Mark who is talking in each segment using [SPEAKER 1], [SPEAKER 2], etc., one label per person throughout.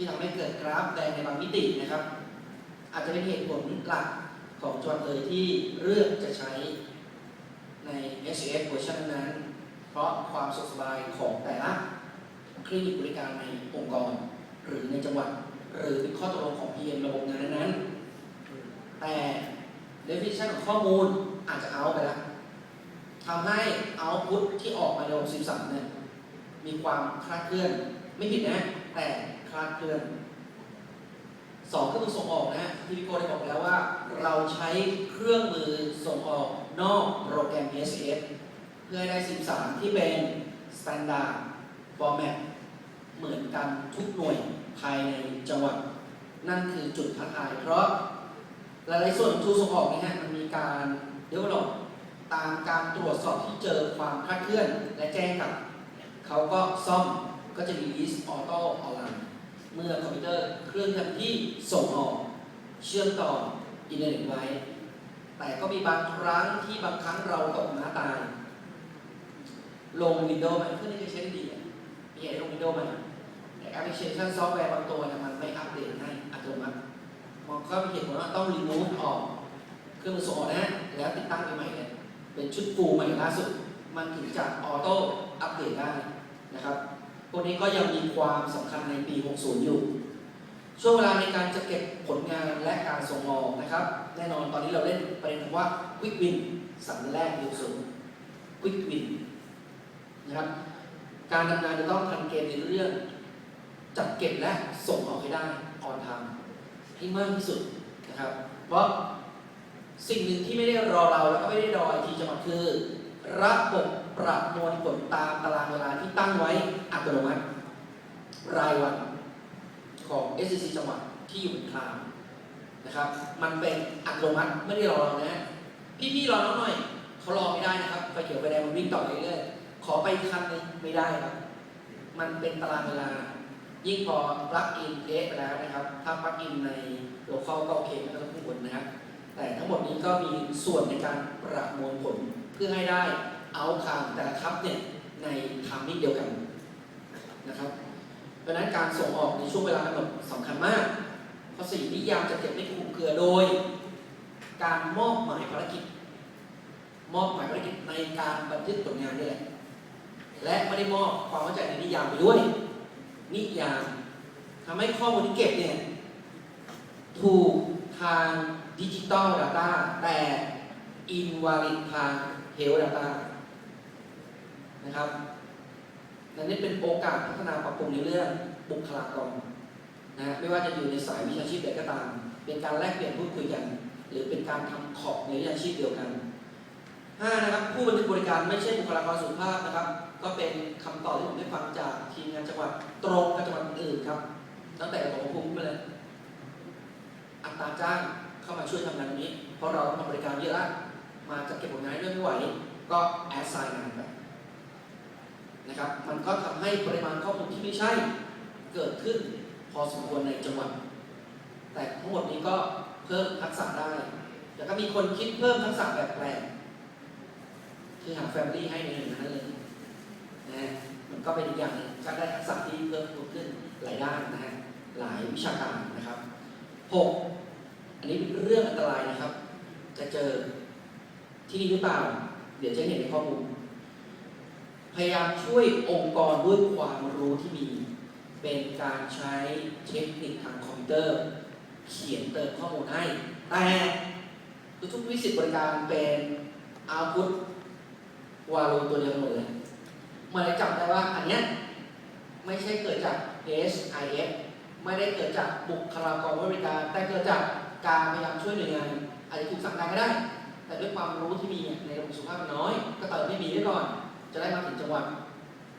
[SPEAKER 1] ที่ทำให้เกิดกราฟแดงในบางมิตินะครับ อาจจะเป็นเหตุผลหลักของจังหวัดเลยที่เลือกจะใช้ใน s s เวอร์ชันนั้น เพราะความสะดวกสบายของแต่ละคลินิกบริการในองค์กร หรือในจังหวัด หรือเป็นข้อตกลงของ PM ระบบงานนั้นแต่ definition ของข้อมูลอาจจะเอาไปแล้วทำให้ output ที่ออกมาในระบบ13เนี่ยมีความคลาดเคลื่อนไม่ผิดนะ แต่ คลาดเคลื่อนสองเครื่องมือส่งออกนะที่พี่โก้ได้บอกแล้วว่า เราใช้เครื่องมือส่งออกนอกโปรแกรม S S เพื่อให้ได้13ที่เป็น Standard Format เหมือนกันทุกหน่วยภายในจังหวัด นั่นคือจุดท้าทาย เพราะหลายๆส่วนทูส่งออกนี่ฮะมันมีการเดี๋ยวเราตามการตรวจสอบที่เจอความคลาดเคลื่อน และแจ้งกับ เขาก็ซ่อมก็จะมี list auto ออนไลน์ เมื่อคอมพิวเตอร์เครื่องทำที่ส่งออกเชื่อมต่ออินเทอร์เน็ตไว้ แต่ก็มีบางครั้งที่บางครั้งเราตกม้าตาย ลง Windows ไหมเครื่องนี้จะใช้ได้ดีอะมีไอ้ลง Windows ไหมแต่แอปพลิเคชันซอฟต์แวร์บางตัวเนี่ยมันไม่อัปเดตให้อัตโนมัติมันก็มีเหตุผลว่าต้อง remove ออกเครื่องมือส่งออกนะแล้วติดตั้งไปใหม่เนี่ยเป็นชุดฟูใหม่ล่าสุด มันถึงจะออโต้อัปเดตได้นะครับ พวกนี้ก็ยังมีความสำคัญในปี 60 อยู่ ช่วงเวลาในการจะเก็บผลงานและการส่งออกนะครับ แน่นอนตอนนี้เราเล่นประเด็นคำว่า Quick Win สัญแรกยู่สูง Quick Win นะครับ การทำงานจะต้องทันเกมในเรื่อง จัดเก็บและส่งออกให้ได้ออนทางให้มากที่สุดนะครับ เพราะสิ่งหนึ่งที่ไม่ได้รอเราแล้วก็ไม่ได้รอไอทีจังหวัดคือระบบประมวลผลตามตารางเวลาที่ตั้งไว้อัตโนมัติ รายวันของ SCC จังหวัดที่อยู่บนคลาวนะครับ มันเป็นอัตโนมัติไม่ได้รอเรานะ พี่ๆรอน้องหน่อยเขารอไม่ได้นะครับไฟเขียวไฟแดงมันวิ่งต่อเรื่อยๆขอไปคันนึงไม่ได้ครับ มันเป็นตารางเวลา ยิ่งพอปลั๊กอินเทสไปแล้วนะครับ ถ้าปลั๊กอินในโลเคอลก็โอเคไม่ต้องกังวลนะครับแต่ทั้งหมดนี้ก็มีส่วนในการประมวลผลเพื่อให้ได้ เอาคามแต่ละครับเนี่ยในทามมิ่งเดียวกันนะครับ เพราะนั้นการส่งออกในช่วงเวลากำหนดสำคัญมากข้อสี่นิยามจะเก็บไม่คุมเครือโดย การมอบหมายภารกิจ มอบหมายภารกิจในการบันทึกผลงานนี่แหละและไม่ได้มอบความเข้าใจในนิยามไปด้วย นิยามทำให้ข้อมูลที่เก็บเนี่ยถูกทางดิจิตอลด a ต้าแต่อินวาลิดทางเฮลด a ต้า นะครับนั่นนี่เป็นโอกาสพัฒนาปรับปรุงในเรื่องบุคลากรนะฮะไม่ว่าจะอยู่ในสายวิชาชีพใดก็ตาม เป็นการแลกเปลี่ยนพูดคุยกัน หรือเป็นการทำขอบในวิชาชีพเดียวกันห้านะครับผู้บันทึกบริการไม่ใช่บุคลากรสุขภาพนะครับ ก็เป็นคำตอบที่ผมได้ฟังจากทีมงานจังหวัดตรงกับจังหวัดอื่นครับ ตั้งแต่ของภูมิไปเลยอัตราจ้างเข้ามาช่วยทำงานนี้ เพราะเราทำบริการเยอะละมาจัดเก็บผลงานด้วยไม่ไหว ก็แอดไซน์งานไป นะครับ มันก็ทำให้ปริมาณข้อมูลที่ไม่ใช่เกิดขึ้นพอสมควรในจังหวัด แต่ทั้งหมดนี้ก็เพิ่มทักษะได้แต่ก็มีคนคิดเพิ่มทักษะแบบแปลกคือหาแฟมิลี่ให้ในหนึ่งนั้นเลยนะฮะมันก็เป็นอีกอย่างนึงก็ได้ทักษะที่เพิ่มขึ้นหลายด้านนะฮะหลายวิชาการนะครับหกอันนี้เป็นเรื่องอันตรายนะครับ จะเจอที่นี่หรือเปล่า เดี๋ยวจะเห็นในข้อมูล ยายามช่วยองค์กรด้วยความรู้ที่มี เป็นการใช้เทคนิคทางคอมพิวเตอร์ เขียนเติมข้อมูลให้ แต่ทุกวิสิตบริการเป็นอาวุธวาลูตัวเดียวกันหมดเลยมันเลยจับได้ว่าอันเนี้ยไม่ใช่เกิดจาก HIF ไม่ได้เกิดจากบุคลากรบริการ แต่เกิดจากการพยายามช่วยหน่วยงานอาจจะถูกสั่งการก็ได้ แต่ด้วยความรู้ที่มีในระบบสุขภาพนน้อย ก็เติมไม่มีไว้ก่อน จะได้มาถึงจังหวัด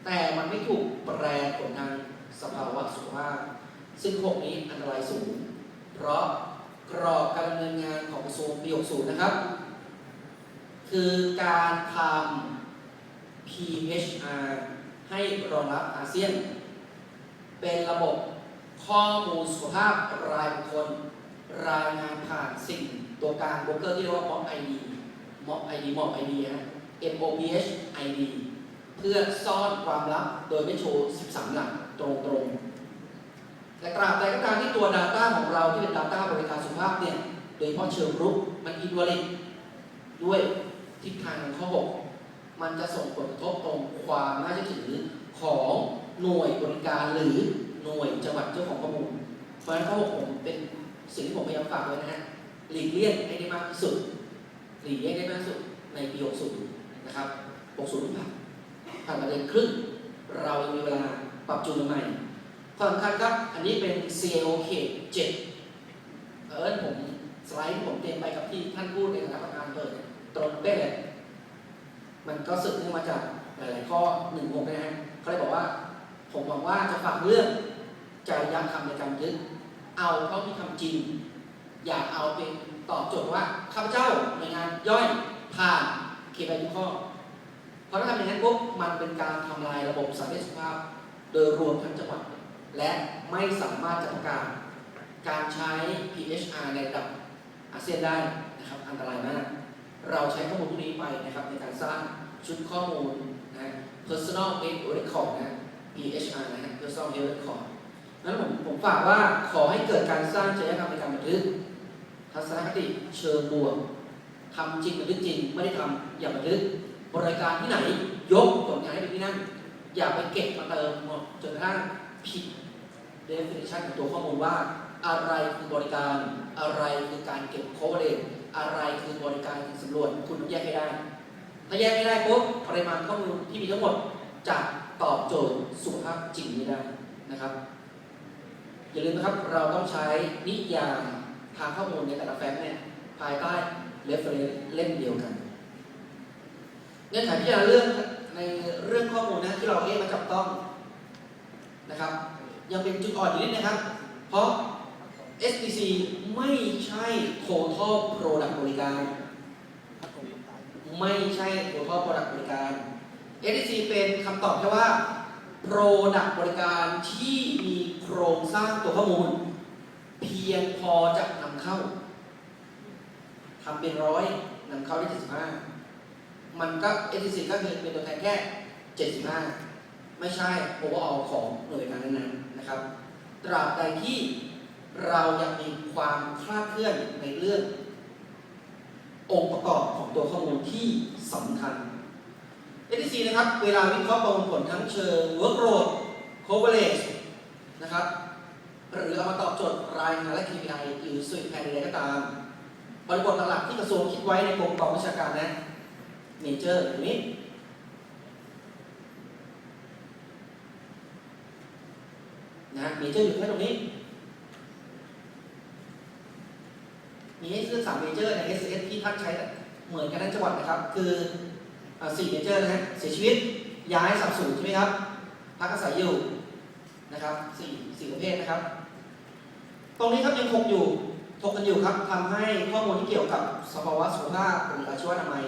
[SPEAKER 1] แต่มันไม่ถูกแปลผลทางสภาวะสุขภาพ ซึ่งพวกนี้อันตรายสูง เพราะกรอบการดำเนินงานของกระทรวงปี60นะครับ คือการทำ PHR ให้รองรับอาเซียน เป็นระบบข้อมูลสุขภาพรายบุคคล รายงานผ่านสิ่งตัวกลางโบรกเกอร์ที่เรียกว่า MOP ID MOP ID MOP ID ฮะ MOPH ID เพื่อซ่อนความลับโดยไม่โชว์ 13 หลักตรงๆ แต่ตราบใดก็ตามที่ตัว Data ของเราที่เป็น Data บริการสุขภาพเนี่ย โดยเฉพาะเชิงรุกมันอินวลิดด้วยทิศทางของข้อหกมันจะส่งผลกระทบตรงความน่าเชื่อถือของหน่วยบริการหรือหน่วยจังหวัดเจ้าของข้อมูล เพราะฉะนั้นข้อหกผมเป็นสิ่งที่ผมพยายามฝากไว้นะฮะหลีกเลี่ยงให้ได้มากที่สุดหลีกเลี่ยงได้มากที่สุดในปี60 นะครับ 60ผ่านผ่านมาเดือนครึ่ง เรายังมีเวลาปรับจูนใหม่ข้อสำคัญครับ อันนี้เป็น CAO เขต7เออผมสไลด์ที่ผมเตรียมไปกับที่ท่านพูดในคณะกรรมการเปิดเนี่ยตรงเป๊ะเลยมันก็สืบเนื่องมาจากหลาย ๆ ข้อหนึ่งผมนะฮะเขาเลยบอกว่า ผมหวังว่าจะฝากเรื่องจริยธรรมในการยึดเอาเท่าที่ทำจริง อย่าเอาเป็นตอบโจทย์ว่าข้าพเจ้าหน่วยงานย่อยผ่าน เขตไปทุกข้อพราะถ้าทำอย่างนั้นปุ๊บมันเป็นการทำลายระบบสาธารณสุขภาพ โดยรวมทั้งจังหวัด และไม่สามารถจะประกาศการใช้ PHR ในระดับอาเซียนได้นะครับอันตรายมาก เราใช้ข้อมูลพวกนี้ไปนะครับในการสร้างชุดข้อมูลนะ personal health record นะ PHR นะฮะ personal health record นั้นผมผมฝากว่าขอให้เกิดการสร้างจริยธรรมในการบันทึกทัศนคติเชิงบวกทำจริงบันทึกจริงไม่ได้ทำ อย่าบันทึกบริการที่ไหน ยกผลงานให้เป็นที่นั่น อย่าไปเก็บมาเติมหมดจนกระทั่งผิด definition ของตัวข้อมูลว่า อะไรคือบริการ อะไรคือการเก็บโคเวอร์อะไรคือบริการการสำรวจคุณต้องแยกให้ได้ ถ้าแยกไม่ได้ปุ๊บปริมาณข้อมูลที่มีทั้งหมดจะตอบโจทย์สุขภาพจริงไม่ได้นะครับ อย่าลืมนะครับเราต้องใช้นิยามทางข้อมูลในแต่ละแฟ้มเนี่ยภายใต้ reference เล่มเดียวกัน เงื่อนไขพิจาราเรื่องในเรื่องข้อมูลนะที่เราเอ๊มาจับต้องนะครับ ยังเป็นจุดอ่อนอยู่นิดนะครับ เพราะ SPC ไม่ใช่ total product บริการ ไม่ใช่ total product บริการ SPC เป็นคำตอบแค่ว่า product บริการที่มีโครงสร้างตัวข้อมูล เพียงพอจะนำเข้าทำเป็นร้อยนำเข้าได้75 มันก็ SPC ก็คือเป็นตัวแทนแค่ 75 ไม่ใช่ overall ของหน่วยงานนั้นๆนะครับ ตราบใดที่เรายังมีความคลาดเคลื่อนในเรื่อง องค์ประกอบของตัวข้อมูลที่สำคัญ ATC นะครับ เวลาวิเคราะห์ประมวลผลทั้งเชิง workload coverage นะครับ หรือเอามาตอบโจทย์รายงานและ KPI หรือสุดแผนใดก็ตาม บริบทหลักที่กระทรวงคิดไว้ในกรมกองวิชาการนะ เมเจอร์อย่างนี้ นะเมเจอร์อยู่แค่ตรงนี้มีให้เลือกสามเมเจอร์ใน S S ที่ท่านใช้เหมือนกันทั้งจังหวัดนะครับ คือสี่เมเจอร์นะฮะเสียชีวิตย้ายสับสูญใช่ไหมครับพักอาศัยอยู่นะครับสี่สี่ประเภทนะครับ ตรงนี้ครับยังคงอยู่ถกกันอยู่ครับทำให้ข้อมูลที่เกี่ยวกับสภาวะสุขภาพหรืออาชีวนามัย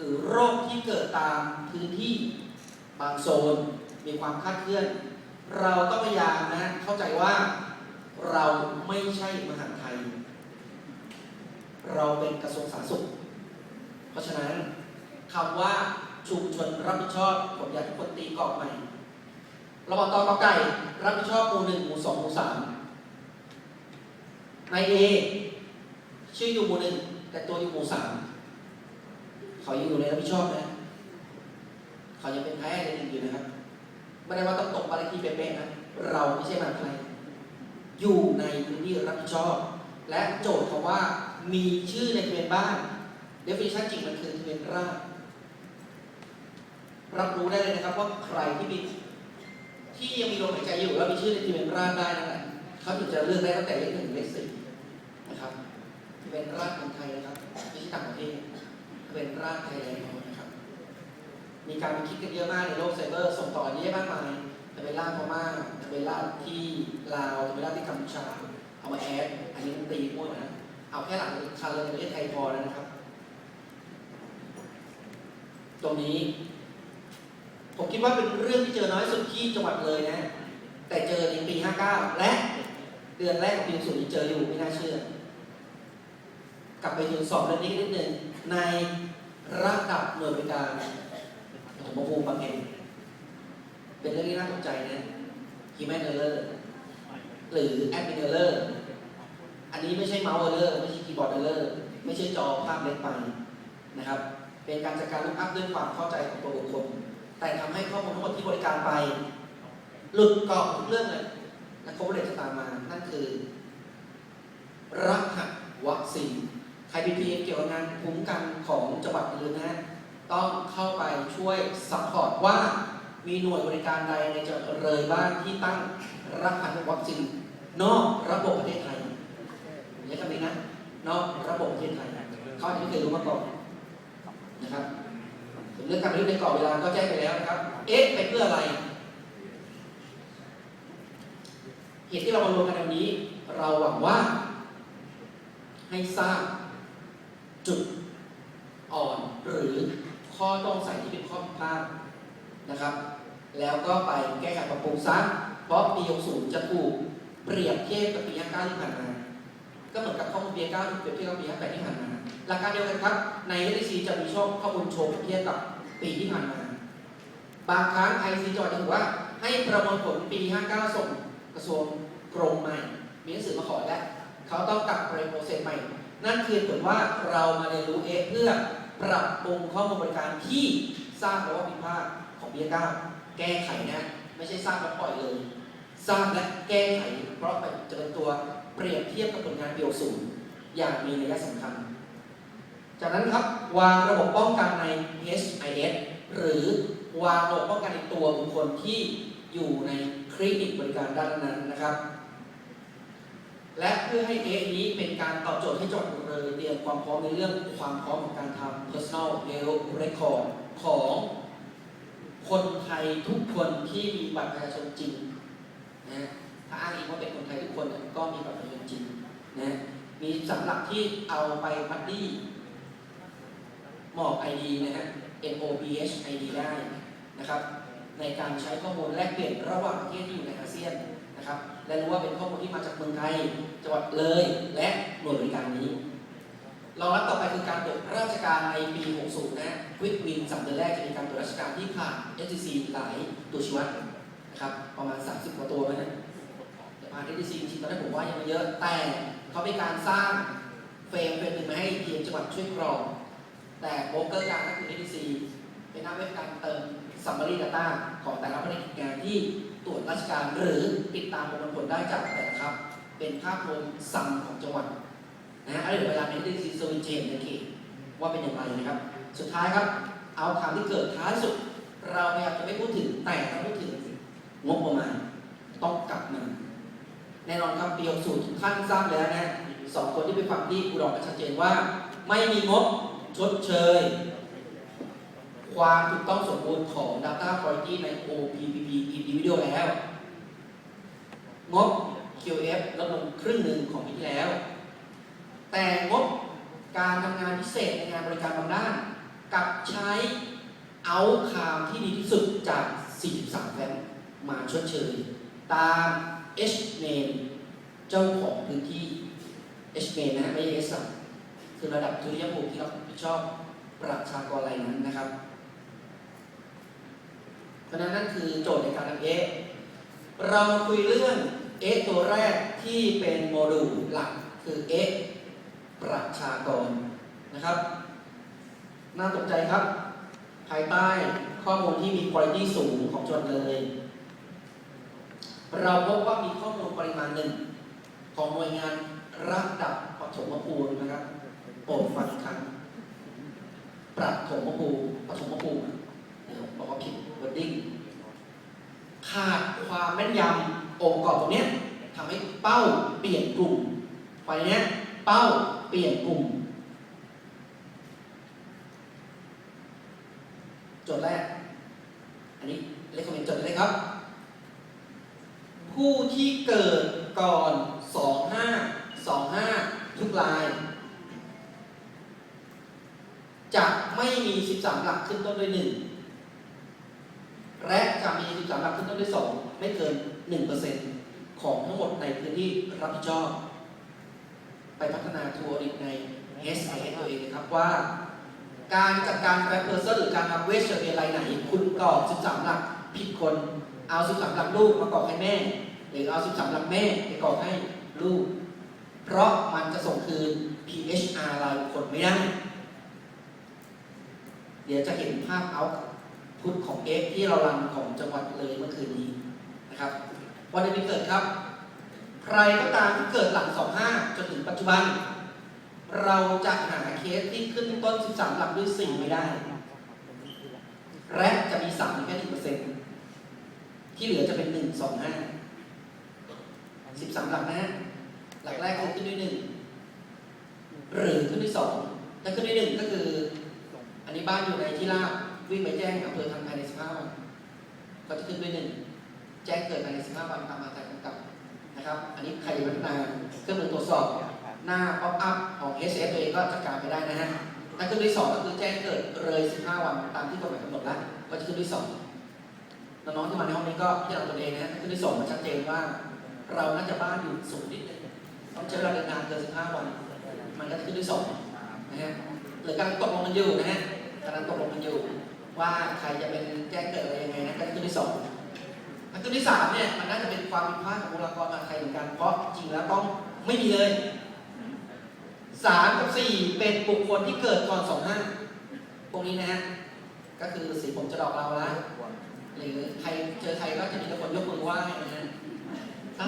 [SPEAKER 1] หรือโรคที่เกิดตามพื้นที่บางโซน มีความคาดเคลื่อน เราก็พยายามนะ เข้าใจว่าเราไม่ใช่มหาไทย เราเป็นกระทรวงสาธารณสุข เพราะฉะนั้นคำว่าชุมชนรับผิดชอบผมอยากให้ทุกคนตีกรอบใหม่ระบบตอกไก่ รับผิดชอบหมู่หนึ่งหมู่สองหมู่สามนายเอชื่ออยู่หมู่หนึ่งแต่ตัวอยู่หมู่สาม เขายังอยู่ในรับผิดชอบนะเขายังเป็นแพ้ในหนึ่งอยู่นะครับไม่ได้ว่าต้องตกอะไรที่เป๊ะๆนะเราไม่ใช่มหาไทยอยู่ในพื้นที่รับผิดชอบ และโจทย์คำว่ามีชื่อในทะเบียนบ้าน definition จริงมันคือทะเบียนราษรับรู้ได้เลยนะครับว่าใครที่มีที่ยังมีลมหายใจอยู่แล้วมีชื่อในทะเบียนราษได้นั่นแหละเขาถึงจะเลือกได้ตั้งแต่เลขหนึ่งเลขสี่นะครับทะเบียนราษฎร์ของไทยนะครับไม่ใช่ต่างประเทศ เบียนราษฎร์ไทยแลนนะครับ มีการคิดกันเยอะมากในโลกไซเบอร์ส่งต่อเยอะมากมายจะเป็นล่าพม่าจะเป็นล่าที่ลาวจะเป็นล่าที่กัมพูชา เอามาแอด อันนี้ตีมั่วนะ เอาแค่หลักคันเลยในประเทศไทยพอแล้วนะครับ ตรงนี้ ผมคิดว่าเป็นเรื่องที่เจอน้อยสุดที่จังหวัดเลยนะ แต่เจอในปี 59 และเดือนแรกของปีศูนย์เจออยู่ไม่น่าเชื่อ กลับไปตรวจสอบเรื่องนี้นิดหนึ่งในระดับหน่วยบริการผมมาพูดบางแห่งเป็นเรื่องที่น่าสนใจนะคีแมนเออร์หรือ admin error อันนี้ไม่ใช่เมาส์ error ไม่ใช่ keyboard error ไม่ใช่จอภาพเล็กไปนะครับ เป็นการจัดการลุกอัพด้วยความเข้าใจของตัวบุคคลแต่ทำให้ข้อมูลทั้งหมดที่บริการไป หลุดกรอบทุกเรื่องเลยและโคเวอร์จะตามมา นั่นคือรหัสวัคซีน ใครเป็นพีเกี่ยวกับงานภูมิกันของจังหวัดอื่นนะฮะต้องเข้าไปช่วยซัพพอร์ตว่ามีหน่วยบริการใดในจังหวัดเลยบ้างที่ตั้งรหัสวัคซีนนอกระบบประเทศไทยผมใช้คำนี้นะนอกระบบประเทศไทยเขาอาจจะไม่เคยรู้มาก่อนนะครับเรื่องการบันทึกในกรอบเวลาก็แจ้งไปแล้วนะครับ เอ๊ะไปเพื่ออะไร เหตุที่เรามารวมกันในวันนี้ เราหวังว่าให้ทราบ จุดอ่อนหรือข้อต้องใส่ที่เป็นข้อผิดพลาดนะครับ แล้วก็ไปแก้ไขปรับปรุงซะเพราะปี 60 จะถูกเปรียบเทียบกับปี 59 ที่ผ่านมา ก็เหมือนกับข้อมูลปี 59ที่เปรียบเทียบกับปี 58 ที่ผ่านมา หลักการเดียวกันครับ ใน IC จะมีช่องข้อมูลโชว์เปรียบเทียบกับปีที่ผ่านมา บางครั้ง IC จอจะบอกว่าให้ประเมินผลปี 59 ส่งกระทรวงกรมใหม่ มีหนังสือมาขอแล้ว เขาต้องกลับไปโปรเซสใหม่ นั่นคือผลว่าเรามาเรียนรู้เอเพื่อปรับปรุงข้อมูลบริการที่สร้างแล้วว่าผิดพลาดของเบียร์เก้าแก้ไขนะ ไม่ใช่สร้างแล้วปล่อยเลยสร้างและแก้ไข เพราะจะเป็นตัวเปรียบเทียบกับผลงานเบียวศูนอย่างมีนัยสำคัญ จากนั้นครับวางระบบป้องกันใน HIS หรือวางระบบป้องกันในตัวบุคคลที่อยู่ในคลินิกบริการด้านนั้นนะครับ และเพื่อให้เอนี้เป็นการตอบโจทย์ให้จังหวัดเลยเตรียมความพร้อมในเรื่องความพร้อมของการทำ personal health record ของคนไทยทุกคนที่มีบัตรประชาชนจริงนะถ้าอ้างอิงว่าเป็นคนไทยทุกคนก็มีบัตรประชาชนจริงนะมีสำหรับที่เอาไปบัดดี้หมอบ ID นะฮะ MOBH ID ได้นะครับ ในการใช้ข้อมูลแลกเปลี่ยนระหว่างประเทศที่อยู่ในอาเซียนนะครับ และรู้ว่าเป็นข้อมูลที่มาจากเมืองไทยจังหวัดเลย และหน่วยบริการนี้รองรับต่อไปคือการตรวจราชการในปี 60 นะควิกวินสามเดือนแรกจะมีการตรวจราชการที่ผ่าน STC หลายตัวชี้วัดนะครับประมาณ 30 กว่าตัวนะแต่ผ่าน STC จริงๆตอนแรกผมว่ายังไม่เยอะแต่เขาเป็นการสร้างเฟรมเฟรมหนึ่งมาให้ทีมจังหวัดช่วยกรอง แต่โบรกเกอร์กลางก็คือ STC เป็นหน้าเว็บการเติม summary data ของแต่ละภารกิจงานที่ ตรวจราชการ หรือติดตามประมวลผลได้จากแต่ละครับ เป็นภาพรวมซัมของจังหวัดนะฮะอันนี้เดี๋ยวเวลาเป็นที่ซีซวินเจนในเขตว่าเป็นอย่างไรนะครับ สุดท้ายครับ เอาคำที่เกิดท้ายสุด เราพยายามจะไม่พูดถึงแต่เราพูดถึงงบประมาณต้องกลับมาแน่นอนครับปี60ทุกท่านทราบแล้วนะสองคนที่ไปฟังที่อุดรก็ชัดเจนว่า ไม่มีงบชดเชย ความถูกต้องสมบูรณ์ของ Data Quality ใน OPPP Individual แล้ว งบ QF ลดลงครึ่งหนึ่งของปีที่แล้ว แต่งบการทำงานพิเศษในงานบริการบางด้านกับใช้เอาคามที่ดีที่สุดจาก 43 แฟ้มมาชดเชยตาม H m a n เจ้าของพื้นที่ H m a n นะไม่ใช่ S คือระดับทุนยภูมิที่รับผิดชอบประชากรรายนั้นนะครับ เพราะนั้นนั่นคือโจทย์ในการทำเอเราคุยเรื่องเอตัวแรกที่เป็นโมดูลหลักคือเอประชากรนะครับ น่าตกใจครับ ภายใต้ข้อมูลที่มีคุณภาพสูงของจนเลย เราพบว่ามีข้อมูลปริมาณหนึ่ง ของหน่วยงานระดับปฐมภูมินะครับโปรดฟังอีกครั้งประถมภูมิปฐมภูมิ เดี๋ยวบอกว่าผิด wording ขาดความแม่นยำองค์ประกอบตรงนี้ทำให้เป้าเปลี่ยนกลุ่มไฟเนี้ยเป้าเปลี่ยนกลุ่มโจทย์แรก อันนี้เลขคอมเมนต์จดเลยครับ ผู้ที่เกิดก่อน 2525 ทุกรายจะไม่มี 13 หลักขึ้นต้นด้วย1 และจะมี13หลักขึ้นต้นด้วย2ไม่เกิน 1%ของทั้งหมดในพื้นที่รับผิดชอบ ไปพัฒนาทัวริกใน SIS ตัวเองนะครับว่า การจัดการแฟร์เพอร์เซอร์หรือการทำเวชเชอร์เรียนไรไหน คุณกรอก13 หลักผิดคน เอา 13 หลักลูกมากรอกให้แม่ หรือเอา 13 หลักแม่ไปกรอกให้ลูก เพราะมันจะส่งคืน PHR รายบุคคลไม่ได้ เดี๋ยวจะเห็นภาพเอา พุทธของ X ที่เรารันของจังหวัดเลยเมื่อคืนนี้นะครับวันนี้เกิดครับ ใครก็ตามที่เกิดหลัง 25 จนถึงปัจจุบัน เราจะหาเคสที่ขึ้นต้น 13 หลักด้วย 4 ไม่ได้ และจะมี 3 แค่1เปอร์เซ็นต์ที่เหลือจะเป็น 1 2 5 13 หลักนะฮะหลักแรกคือขึ้นด้วย 1 หรือขึ้นด้วย 2 ถ้าขึ้นด้วย 1 ก็คือ อันนี้บ้านอยู่ในที่ราบ วิ่งไปแจ้งอำเภอทางภายใน15วันก็จะขึ้นด้วย1แจ้งเกิดภายใน15วันตามมาแต่กำกับนะครับ อันนี้ใครพัฒนาเครื่องมือตรวจสอบหน้าป๊อปอัพของ s อตัวเองก็จัดการไปได้นะฮะถ้าขึ้นด้วย2ก็คือแจ้งเกิดเลย15 วันตามที่กฎหมายกำหนดแล้วก็จะขึ้นด้วย2น้องๆที่มาในห้องนี้ก็ที่เราตัวเองนะถ้าขึ้นด้วย2มันชัดเจนว่า เราน่าจะบ้านอยู่สูงนิดนึงต้องใช้เวลาเดินทางเกิน15 วัน มันก็จะขึ้นด้วย2นะฮะหรือกำลังตกลงกันอยู่นะฮะกำลังตกลงกันอยู่ ว่าใครจะเป็นแจ้งเกิดอะไรยังไงนะก็จะขึ้นด้วย2อันตัวที่สามเนี่ยมันน่าจะเป็นความผิดพลาดของบุคลากรทางไทยเหมือนกัน เพราะจริงแล้วต้องไม่มีเลยสามกับสี่เป็นบุคคลที่เกิดก่อนสองห้าตรงนี้นะฮะก็คือสีผมจะดอกเราละหรือใครเจอใครก็จะมีแต่คนยกมือไหว้